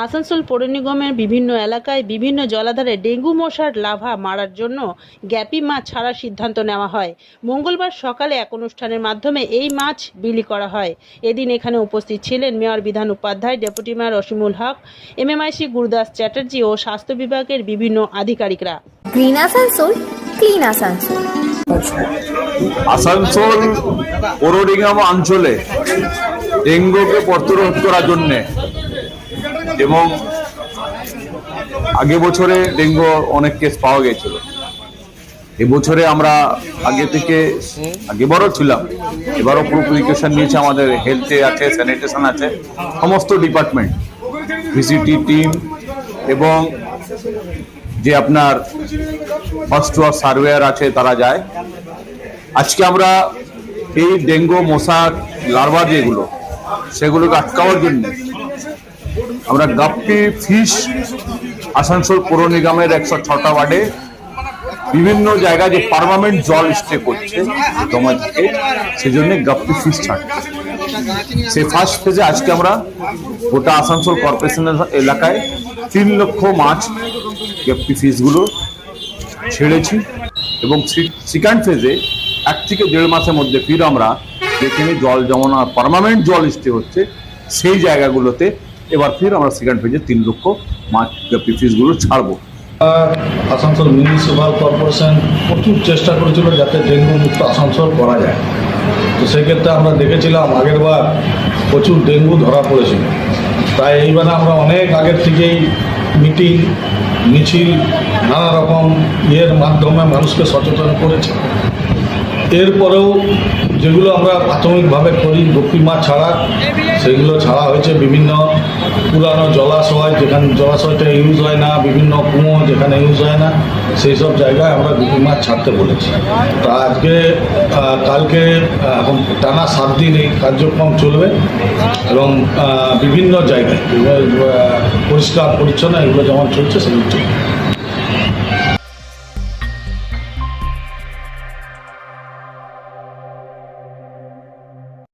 আসানসোল পৌর নিগমের বিভিন্ন এলাকায় বিভিন্ন জলাধারে ডেঙ্গু মশার লাভা মারার জন্য গ্যাপি মাছ ছাড়ার সিদ্ধান্ত নেওয়া হয়। মঙ্গলবার সকালে এক অনুষ্ঠানের মাধ্যমে এই মাছ বিলি করা হয়। এদিন এখানে উপস্থিত ছিলেন mayor Bidhan Upadhyay deputy mayor Asimul Haque MMIC Gurudas Chatterjee ও স্বাস্থ্য বিভাগের বিভিন্ন আধিকারিকরা। Green Asansol clean Asansol. Asansol পৌর নিগম অঞ্চলে ডেঙ্গুকে প্রতিরোধ করার জন্যে এবং আগে বছরে ডেঙ্গু অনেক কেস পাওয়া গেছিল এবছরে আমরা আগে থেকে আগেবারও ছিলাম। এবারও পুরো প্রিকশন নিয়েছে আমাদের হেলথে আছে স্যানিটেশন আছে, সমস্ত ডিপার্টমেন্ট ভিসিটি টিম এবং যে আপনার ফার্স্ট ওয়ার সার্ভেয়ার আছে, তারা যায়। আজকে আমরা এই ডেঙ্গু মশার লার্ভা যেগুলো, সেগুলোকে আটকাওয়ার জন্য আমরা গাপ্পি ফিশ আসানসোল পৌর নিগমের একশো ছটা ওয়ার্ডে বিভিন্ন জায়গায় যে পার্মানেন্ট জল স্টে করছে জমা থেকে সেজন্য গাপ্পি ফিশ ছাড় সেই ফার্স্ট ফেজে আজকে আমরা গোটা আসানসোল কর্পোরেশনের এলাকায় তিন লক্ষ মাছ গাপ্পি ফিশগুলো ছেড়েছি এবং সেকেন্ড ফেজে এক থেকে দেড় মাসের মধ্যে ফির আমরা যেখানে জল জমানো পার্মানেন্ট জল স্টে হচ্ছে, সেই জায়গাগুলোতে এবার ফের আমরা সেকেন্ড ফেজে তিন লক্ষ মাছ পিসগুলো ছাড়বো। আসানসোল মিউনিসিপাল কর্পোরেশন প্রচুর চেষ্টা করেছিল যাতে ডেঙ্গু মুক্ত আসানসোল করা যায়। তো সেক্ষেত্রে আমরা দেখেছিলাম আগের বার প্রচুর ডেঙ্গু ধরা পড়েছিল। তাই এইবারে আমরা অনেক আগের থেকেই মিটিং মিছিল, নানা রকম ইয়ের মাধ্যমে মানুষকে সচেতন করেছি। এরপরেও যেগুলো আমরা প্রাথমিকভাবে করি গপ্পি মাছ ছাড়া, সেগুলো ছাড়া হয়েছে বিভিন্ন পুরানো জলাশয়, যেখানে জলাশয়টা ইউজ হয় না, বিভিন্ন কুয়ো যেখানে ইউজ হয় না, সেই সব জায়গায় আমরা গপ্পি মাছ ছাড়তে বলেছি। তা আজকে কালকে এখন টানা সাত দিন এই কার্যক্রম চলবে এবং বিভিন্ন জায়গায় পরিষ্কার পরিচ্ছন্ন এগুলো যেমন চলছে, সেগুলো চলবে।